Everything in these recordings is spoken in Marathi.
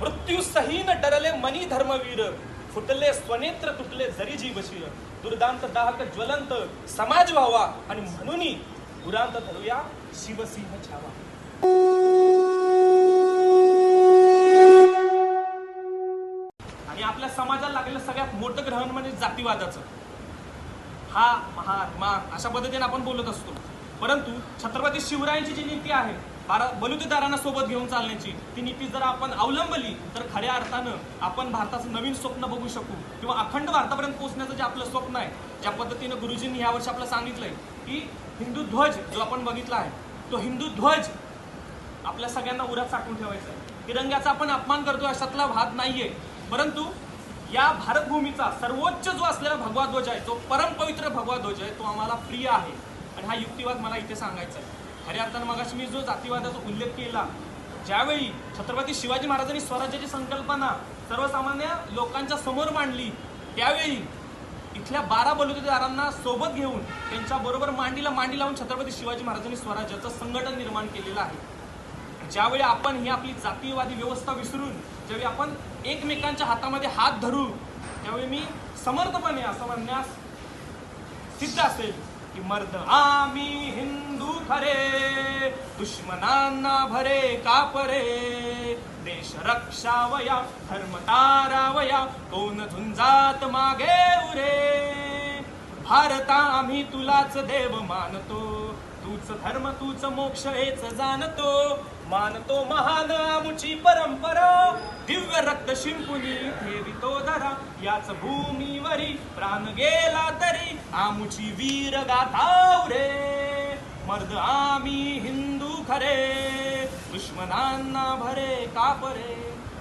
मृत्यू सहीन डरले मनी धर्मवीर. फुटले स्वनेत्र तुटले जरी जीवशीर. दुर्दांत दाहक ज्वलंत समाज व्हावा आणि म्हणून गुरांत धरूया शिवसिंह छावा. आणि आपल्या समाजाला लागलेलं सगळ्यात मोठं ग्रहण म्हणजे जातीवादाचं. हा महात्मा अशा पद्धतीने आपण बोलत असतो. परंतु छत्रपती शिवरायांची जी नीती आहे बारा बलुतेदारांना सोबत घेऊन चालण्याची. ती नीती जर आपण अवलंबली तर खऱ्या अर्थानं आपण भारताचं नवीन स्वप्न बघू शकू. किंवा अखंड भारतापर्यंत पोहोचण्याचं जे आपलं स्वप्न आहे ज्या पद्धतीनं गुरुजींनी यावर्षी आपलं सांगितलंय की हिंदू ध्वज जो आपण बघितला आहे तो हिंदू ध्वज आपल्या सगळ्यांना उरात साठवून ठेवायचा आहे. तिरंग्याचा आपण अपमान करतो अशातला भाग नाहीये. परंतु या भारतभूमीचा सर्वोच्च जो असलेला भगवा ध्वज आहे जो परमपवित्र भगवा ध्वज आहे तो आम्हाला प्रिय आहे. आणि हा युक्तिवाद मला इथे सांगायचा आहे. खऱ्या अर्थानं मगाशी मी जो जातीवादाचा उल्लेख केला ज्यावेळी छत्रपती शिवाजी महाराजांनी स्वराज्याची संकल्पना सर्वसामान्य लोकांच्या समोर मांडली त्यावेळी इथल्या बारा बलुतेदारांना सोबत घेऊन त्यांच्याबरोबर मांडीला मांडी लावून छत्रपती शिवाजी महाराजांनी स्वराज्याचं संघटन निर्माण केलेलं आहे. ज्यावेळी आपण ही आपली जातीयवादी व्यवस्था विसरून ज्यावेळी आपण एकमेकांच्या हातामध्ये हात धरू त्यावेळी मी समर्थपणे असं म्हणण्यास सिद्ध असेल की मर्द आम्ही हिंद खरे दुश्मनांना भरे कापरे. देश रक्षावया धर्म तारावया कोण झुंजात मागे उरे. भारता आम्ही तुलाच देव मानतो. तूच धर्म तूच मोक्ष हेच जाणतो. मानतो महान आमुची परंपरा. दिव्य रक्त शिंपुनी ठेवितो धरा याच भूमीवरी प्राण गेला तरी आमुची वीर गाथा रे मर्द आम्ही हिंदू खरे दुश्मनांना भरे कापरे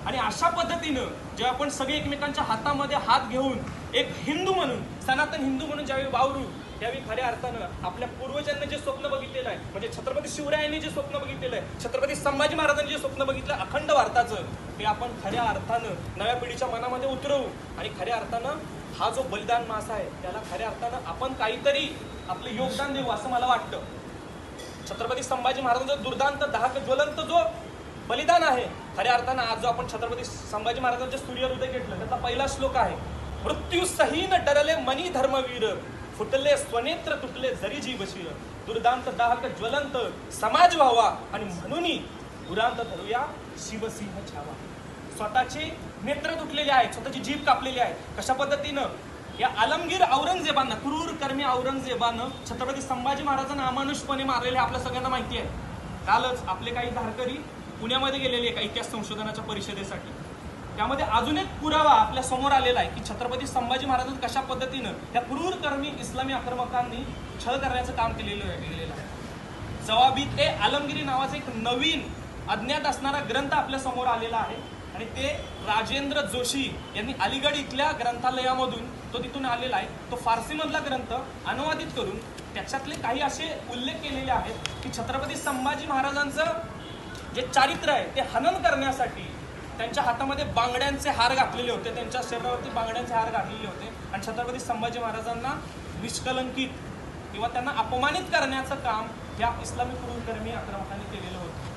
आणि अशा पद्धतीनं जेव्हा आपण सगळे एकमेकांच्या हातामध्ये हात घेऊन एक हिंदू म्हणून सनातन हिंदू म्हणून ज्यावेळी वावरू त्यावेळी खऱ्या अर्थानं आपल्या पूर्वजांनी जे स्वप्न बघितलेलं आहे म्हणजे छत्रपती शिवरायांनी जे स्वप्न बघितलेलं आहे छत्रपती संभाजी महाराजांनी जे स्वप्न बघितलं अखंड भारताचं ते आपण खऱ्या अर्थानं नव्या पिढीच्या मनामध्ये उतरवू. आणि खऱ्या अर्थानं हा जो बलिदान मास आहे त्याला खऱ्या अर्थानं आपण काहीतरी आपलं योगदान देऊ असं मला वाटतं. छत्रपती संभाजी महाराजांचा दुर्दांत दाहक ज्वलंत जो बलिदान आहे खऱ्या अर्थानं आज जो आपण छत्रपती संभाजी महाराजांच्या सूर्य हृदय घेतलं त्याचा पहिला श्लोक आहे मृत्यू सहीन डरले मनी धर्मवीर फुटले स्वनेत्र तुटले जरी जीवशीर. दुर्दांत दाहक ज्वलंत समाज व्हावा आणि म्हणून दुरांत धरूया शिवसिंह छावा. स्वतःचे नेत्र तुटलेले आहेत स्वतःची जीभ कापलेली आहे. कशा पद्धतीनं? या आलमगीर औरंगजेबानं क्रूर कर्मी औरंगजेबानं छत्रपती संभाजी महाराजांना अमानुषपणे मारलेले आपल्या सगळ्यांना माहिती आहे. कालच आपले काही धारकरी पुण्यामध्ये गेलेले एका इतिहास संशोधनाच्या परिषदेसाठी. त्यामध्ये अजून एक पुरावा आपल्यासमोर आलेला आहे की छत्रपती संभाजी महाराजांनी कशा पद्धतीनं त्या क्रूर कर्मी इस्लामी आक्रमकांनी छळ करण्याचं काम केलेलं आहे केलेलं आहे. जवाबीत ए आलमगिरी नावाचा एक नवीन अज्ञात असणारा ग्रंथ आपल्यासमोर आलेला आहे. आणि ते राजेंद्र जोशी यांनी अलीगड इथल्या ग्रंथालयामधून तो तिथून आलेला आहे. तो फारसीमधला ग्रंथ अनुवादित करून त्याच्यातले काही असे उल्लेख केलेले आहेत की छत्रपती संभाजी महाराजांचं जे चारित्र्य आहे ते हनन करण्यासाठी त्यांच्या हातामध्ये बांगड्यांचे हार घातलेले होते. त्यांच्या शरीरावरती बांगड्यांचे हार घातलेले होते. आणि छत्रपती संभाजी महाराजांना निष्कलंकित किंवा त्यांना अपमानित करण्याचं काम या इस्लामी क्रूरकर्मी आक्रमकांनी केलेलं होतं.